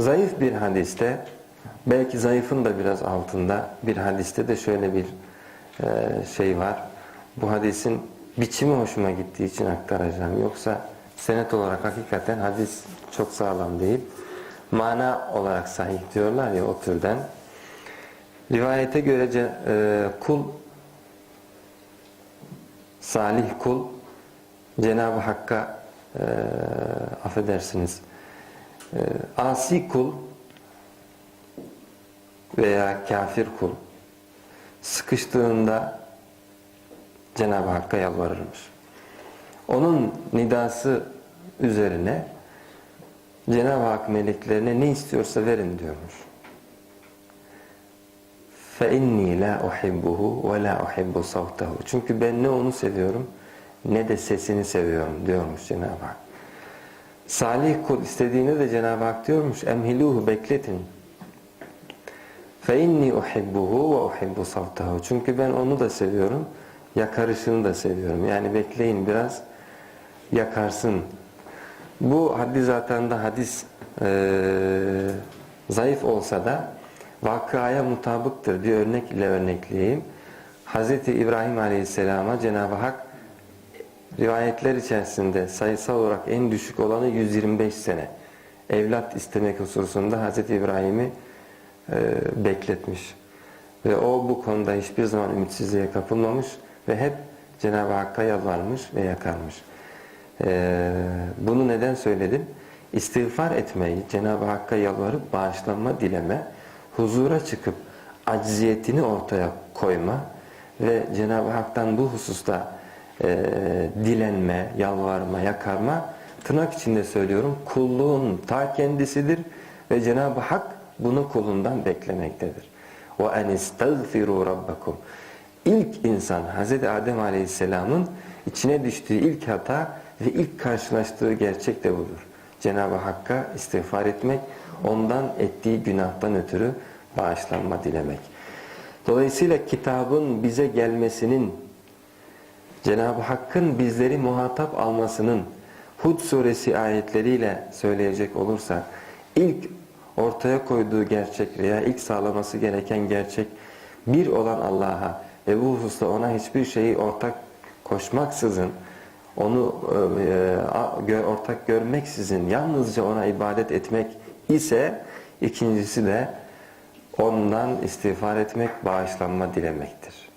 Zayıf bir hadiste, belki zayıfın da biraz altında bir hadiste de şöyle bir e, şey var. Bu hadisin biçimi hoşuma gittiği için aktaracağım. Yoksa senet olarak hakikaten hadis çok sağlam değil. Mana olarak sahih diyorlar ya o türden. Rivayete göre e, kul salih kul Cenab-ı Hakk'a e, affedersiniz e, asi kul veya kafir kul sıkıştığında Cenab-ı Hakk'a yalvarırmış. Onun nidası üzerine Cenab-ı Hak meleklerine ne istiyorsa verin diyormuş. فَاِنِّي لَا اُحِبُّهُ وَلَا اُحِبُّ صَوْتَهُ Çünkü ben ne onu seviyorum ne de sesini seviyorum diyormuş Cenab-ı Hak. Salih kul istediğini de Cenab-ı Hak diyormuş. Emhiluhu bekletin. Fe inni uhibbuhu ve uhibbu savtahu. Çünkü ben onu da seviyorum. Yakarışını da seviyorum. Yani bekleyin biraz yakarsın. Bu haddi zaten de hadis e, zayıf olsa da vakıaya mutabıktır. Bir örnek ile örnekleyeyim. Hz. İbrahim Aleyhisselam'a Cenab-ı Hak rivayetler içerisinde sayısal olarak en düşük olanı 125 sene evlat istemek hususunda Hz. İbrahim'i e, bekletmiş. Ve o bu konuda hiçbir zaman ümitsizliğe kapılmamış ve hep Cenab-ı Hakk'a yalvarmış ve yakarmış. E, bunu neden söyledim? İstiğfar etmeyi, Cenab-ı Hakk'a yalvarıp bağışlanma dileme, huzura çıkıp acziyetini ortaya koyma ve Cenab-ı Hak'tan bu hususta e, dilenme, yalvarma, yakarma tırnak içinde söylüyorum kulluğun ta kendisidir ve Cenab-ı Hak bunu kulundan beklemektedir. وَاَنْ اِسْتَغْفِرُوا رَبَّكُمْ İlk insan Hz. Adem Aleyhisselam'ın içine düştüğü ilk hata ve ilk karşılaştığı gerçek de budur. Cenab-ı Hakk'a istiğfar etmek, ondan ettiği günahtan ötürü bağışlanma dilemek. Dolayısıyla kitabın bize gelmesinin Cenab-ı Hakk'ın bizleri muhatap almasının Hud suresi ayetleriyle söyleyecek olursak ilk ortaya koyduğu gerçek veya ilk sağlaması gereken gerçek bir olan Allah'a ve bu hususta ona hiçbir şeyi ortak koşmaksızın onu e, gö- ortak görmeksizin yalnızca ona ibadet etmek ise ikincisi de ondan istiğfar etmek, bağışlanma dilemektir.